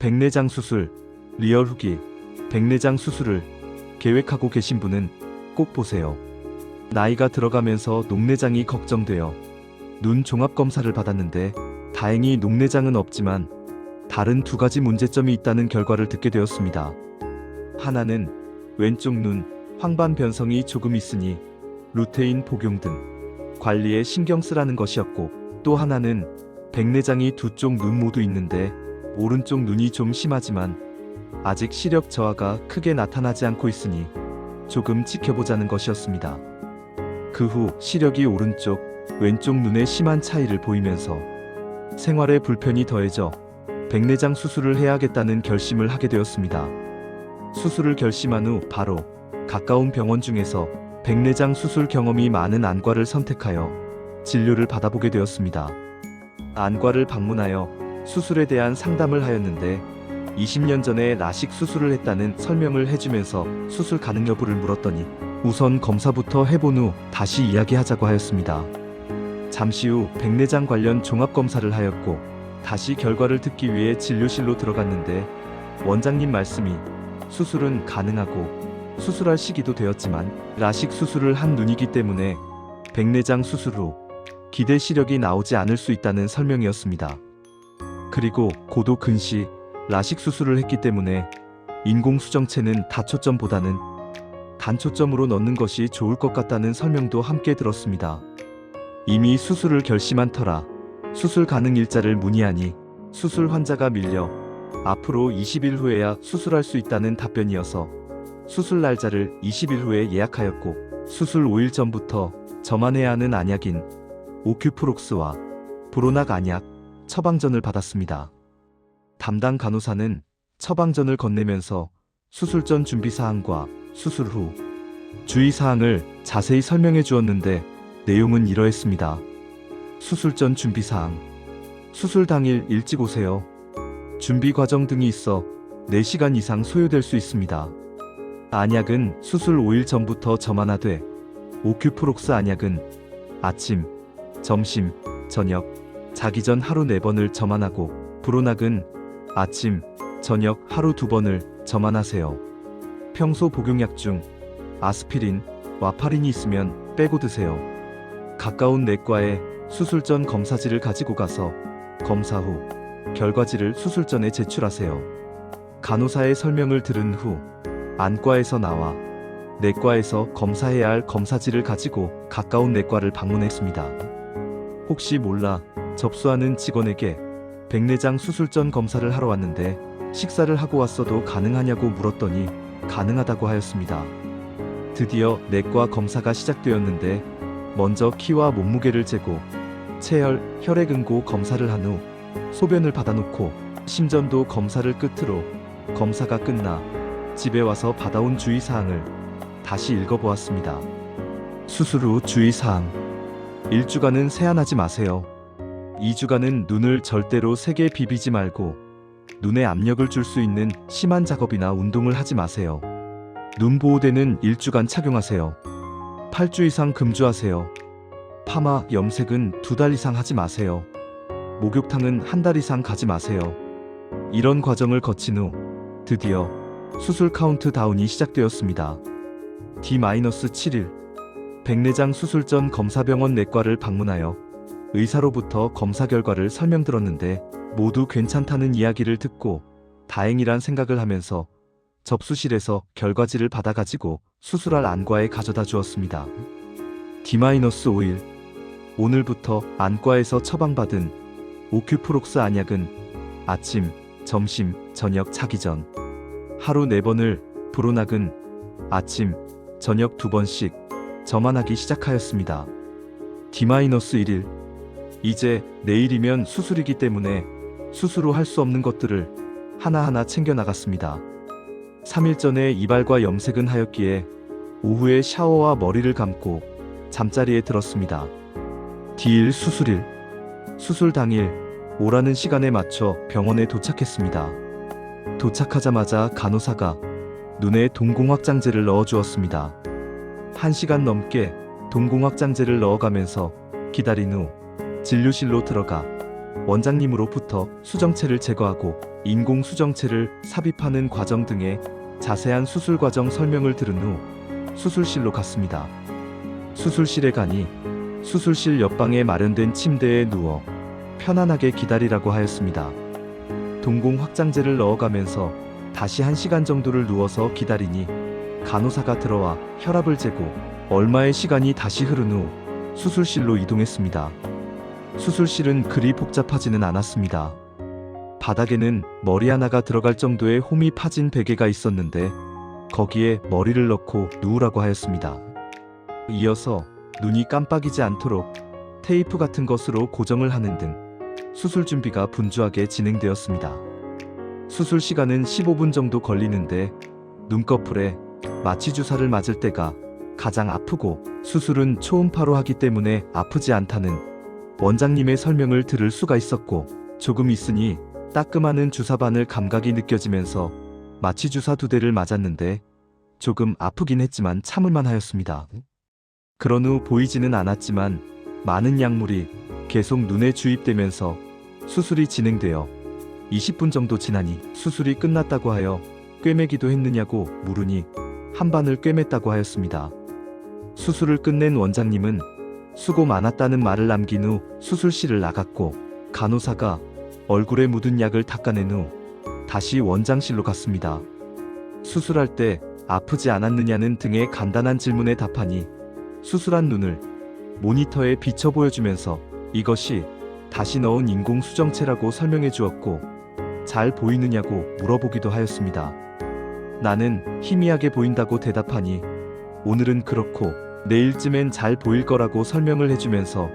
백내장 수술, 리얼 후기, 백내장 수술을 계획하고 계신 분은 꼭 보세요. 나이가 들어가면서 녹내장이 걱정되어 눈 종합 검사를 받았는데 다행히 녹내장은 없지만 다른 두 가지 문제점이 있다는 결과를 듣게 되었습니다. 하나는 왼쪽 눈 황반 변성이 조금 있으니 루테인 복용 등 관리에 신경 쓰라는 것이었고 또 하나는 백내장이 두 쪽 눈 모두 있는데 오른쪽 눈이 좀 심하지만 아직 시력 저하가 크게 나타나지 않고 있으니 조금 지켜보자는 것이었습니다. 그 후 시력이 오른쪽, 왼쪽 눈에 심한 차이를 보이면서 생활에 불편이 더해져 백내장 수술을 해야겠다는 결심을 하게 되었습니다. 수술을 결심한 후 바로 가까운 병원 중에서 백내장 수술 경험이 많은 안과를 선택하여 진료를 받아보게 되었습니다. 안과를 방문하여 수술에 대한 상담을 하였는데 20년 전에 라식 수술을 했다는 설명을 해주면서 수술 가능 여부를 물었더니 우선 검사부터 해본 후 다시 이야기하자고 하였습니다. 잠시 후 백내장 관련 종합 검사를 하였고 다시 결과를 듣기 위해 진료실로 들어갔는데 원장님 말씀이 수술은 가능하고 수술할 시기도 되었지만 라식 수술을 한 눈이기 때문에 백내장 수술 후 기대 시력이 나오지 않을 수 있다는 설명이었습니다. 그리고 고도 근시 라식 수술을 했기 때문에 인공 수정체는 다초점보다는 단초점으로 넣는 것이 좋을 것 같다는 설명도 함께 들었습니다. 이미 수술을 결심한 터라 수술 가능 일자를 문의하니 수술 환자가 밀려 앞으로 20일 후에야 수술할 수 있다는 답변이어서 수술 날짜를 20일 후에 예약하였고 수술 5일 전부터 저만 해야 하는 안약인 오큐프록스와 브로낙 안약 처방전을 받았습니다. 담당 간호사는 처방전을 건네면서 수술 전 준비 사항과 수술 후 주의 사항을 자세히 설명해 주었는데 내용은 이러했습니다. 수술 전 준비 사항. 수술 당일 일찍 오세요. 준비 과정 등이 있어 4시간 이상 소요될 수 있습니다. 안약은 수술 5일 전부터 저만화돼 오큐프록스 안약은 아침, 점심, 저녁, 자기 전 하루 4번을 저만 하고 브로낙은 아침, 저녁 하루 2번을 저만 하세요. 평소 복용약 중 아스피린, 와파린이 있으면 빼고 드세요. 가까운 내과에 수술 전 검사지를 가지고 가서 검사 후 결과지를 수술 전에 제출하세요. 간호사의 설명을 들은 후 안과에서 나와 내과에서 검사해야 할 검사지를 가지고 가까운 내과를 방문했습니다. 혹시 몰라 접수하는 직원에게 백내장 수술 전 검사를 하러 왔는데 식사를 하고 왔어도 가능하냐고 물었더니 가능하다고 하였습니다. 드디어 내과 검사가 시작되었는데 먼저 키와 몸무게를 재고 체열, 혈액응고 검사를 한 후 소변을 받아놓고 심전도 검사를 끝으로 검사가 끝나 집에 와서 받아온 주의사항을 다시 읽어보았습니다. 수술 후 주의사항 1주간은 세안하지 마세요. 2주간은 눈을 절대로 세게 비비지 말고 눈에 압력을 줄 수 있는 심한 작업이나 운동을 하지 마세요. 눈 보호대는 1주간 착용하세요. 8주 이상 금주하세요. 파마, 염색은 두 달 이상 하지 마세요. 목욕탕은 한 달 이상 가지 마세요. 이런 과정을 거친 후 드디어 수술 카운트 다운이 시작되었습니다. D-7일 백내장 수술 전 검사병원 내과를 방문하여 의사로부터 검사 결과를 설명 들었는데 모두 괜찮다는 이야기를 듣고 다행이란 생각을 하면서 접수실에서 결과지를 받아가지고 수술할 안과에 가져다 주었습니다. D-5일 오늘부터 안과에서 처방받은 오큐프록스 안약은 아침, 점심, 저녁 자기 전 하루 4번을 브로낙은 아침, 저녁 2번씩 저만 하기 시작하였습니다. D-1일 이제 내일이면 수술이기 때문에 수술 후할수 없는 것들을 하나하나 챙겨 나갔습니다. 3일 전에 이발과 염색은 하였기에 오후에 샤워와 머리를 감고 잠자리에 들었습니다. D1 수술일 수술 당일 오라는 시간에 맞춰 병원에 도착했습니다. 도착하자마자 간호사가 눈에 동공 확장제를 넣어 주었습니다. 1시간 넘게 동공 확장제를 넣어가면서 기다린 후 진료실로 들어가 원장님으로부터 수정체를 제거하고 인공 수정체를 삽입하는 과정 등의 자세한 수술 과정 설명을 들은 후 수술실로 갔습니다. 수술실에 가니 수술실 옆방에 마련된 침대에 누워 편안하게 기다리라고 하였습니다. 동공 확장제를 넣어가면서 다시 한 시간 정도를 누워서 기다리니 간호사가 들어와 혈압을 재고 얼마의 시간이 다시 흐른 후 수술실로 이동했습니다. 수술실은 그리 복잡하지는 않았습니다. 바닥에는 머리 하나가 들어갈 정도의 홈이 파진 베개가 있었는데 거기에 머리를 넣고 누우라고 하였습니다. 이어서 눈이 깜빡이지 않도록 테이프 같은 것으로 고정을 하는 등 수술 준비가 분주하게 진행되었습니다. 수술 시간은 15분 정도 걸리는데 눈꺼풀에 마취 주사를 맞을 때가 가장 아프고 수술은 초음파로 하기 때문에 아프지 않다는 원장님의 설명을 들을 수가 있었고 조금 있으니 따끔하는 주사바늘 감각이 느껴지면서 마취 주사 두 대를 맞았는데 조금 아프긴 했지만 참을만 하였습니다. 그런 후 보이지는 않았지만 많은 약물이 계속 눈에 주입되면서 수술이 진행되어 20분 정도 지나니 수술이 끝났다고 하여 꿰매기도 했느냐고 물으니 한 반을 꿰맸다고 하였습니다. 수술을 끝낸 원장님은 수고 많았다는 말을 남긴 후 수술실을 나갔고 간호사가 얼굴에 묻은 약을 닦아낸 후 다시 원장실로 갔습니다. 수술할 때 아프지 않았느냐는 등의 간단한 질문에 답하니 수술한 눈을 모니터에 비춰 보여주면서 이것이 다시 넣은 인공 수정체라고 설명해 주었고 잘 보이느냐고 물어보기도 하였습니다. 나는 희미하게 보인다고 대답하니 오늘은 그렇고 내일쯤엔 잘 보일 거라고 설명을 해주면서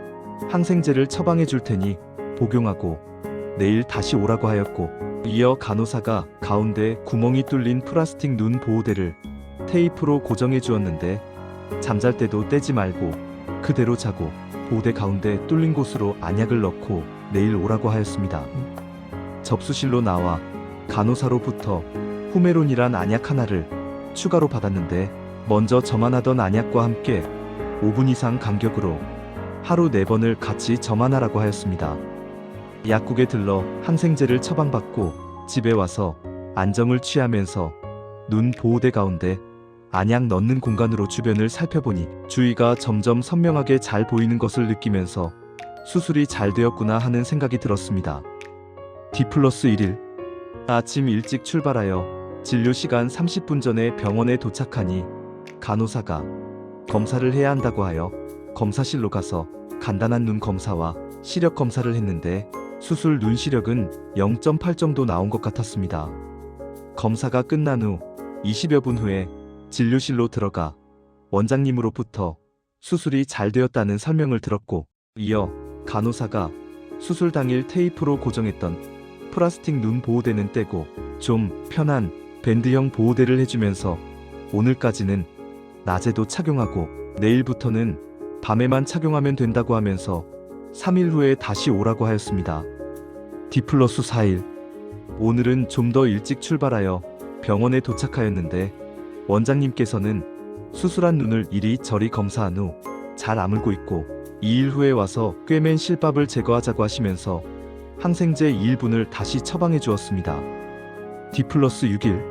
항생제를 처방해 줄 테니 복용하고 내일 다시 오라고 하였고 이어 간호사가 가운데 구멍이 뚫린 플라스틱 눈 보호대를 테이프로 고정해 주었는데 잠잘 때도 떼지 말고 그대로 자고 보호대 가운데 뚫린 곳으로 안약을 넣고 내일 오라고 하였습니다. 접수실로 나와 간호사로부터 후메론이란 안약 하나를 추가로 받았는데 먼저 저만 하던 안약과 함께 5분 이상 간격으로 하루 4번을 같이 저만하라고 하였습니다. 약국에 들러 항생제를 처방받고 집에 와서 안정을 취하면서 눈 보호대 가운데 안약 넣는 공간으로 주변을 살펴보니 주위가 점점 선명하게 잘 보이는 것을 느끼면서 수술이 잘 되었구나 하는 생각이 들었습니다. D 플러스 1일 아침 일찍 출발하여 진료 시간 30분 전에 병원에 도착하니 간호사가 검사를 해야 한다고 하여 검사실로 가서 간단한 눈 검사와 시력 검사를 했는데 수술 눈 시력은 0.8 정도 나온 것 같았습니다. 검사가 끝난 후 20여 분 후에 진료실로 들어가 원장님으로부터 수술이 잘 되었다는 설명을 들었고 이어 간호사가 수술 당일 테이프로 고정했던 플라스틱 눈 보호대는 떼고 좀 편한 밴드형 보호대를 해주면서 오늘까지는 낮에도 착용하고 내일부터는 밤에만 착용하면 된다고 하면서 3일 후에 다시 오라고 하였습니다. D 플러스 4일 오늘은 좀 더 일찍 출발하여 병원에 도착하였는데 원장님께서는 수술한 눈을 이리저리 검사한 후 잘 아물고 있고 2일 후에 와서 꿰맨 실밥을 제거하자고 하시면서 항생제 2일분을 다시 처방해 주었습니다. D 플러스 6일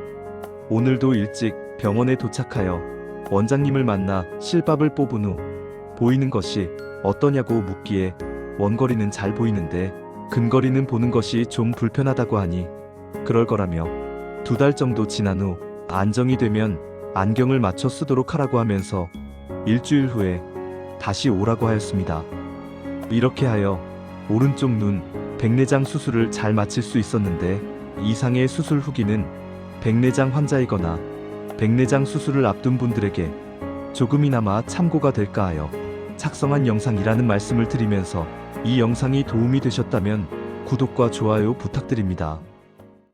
오늘도 일찍 병원에 도착하여 원장님을 만나 실밥을 뽑은 후 보이는 것이 어떠냐고 묻기에 원거리는 잘 보이는데 근거리는 보는 것이 좀 불편하다고 하니 그럴 거라며 두 달 정도 지난 후 안정이 되면 안경을 맞춰 쓰도록 하라고 하면서 일주일 후에 다시 오라고 하였습니다. 이렇게 하여 오른쪽 눈 백내장 수술을 잘 마칠 수 있었는데 이상의 수술 후기는 백내장 환자이거나 백내장 수술을 앞둔 분들에게 조금이나마 참고가 될까 하여 작성한 영상이라는 말씀을 드리면서 이 영상이 도움이 되셨다면 구독과 좋아요 부탁드립니다.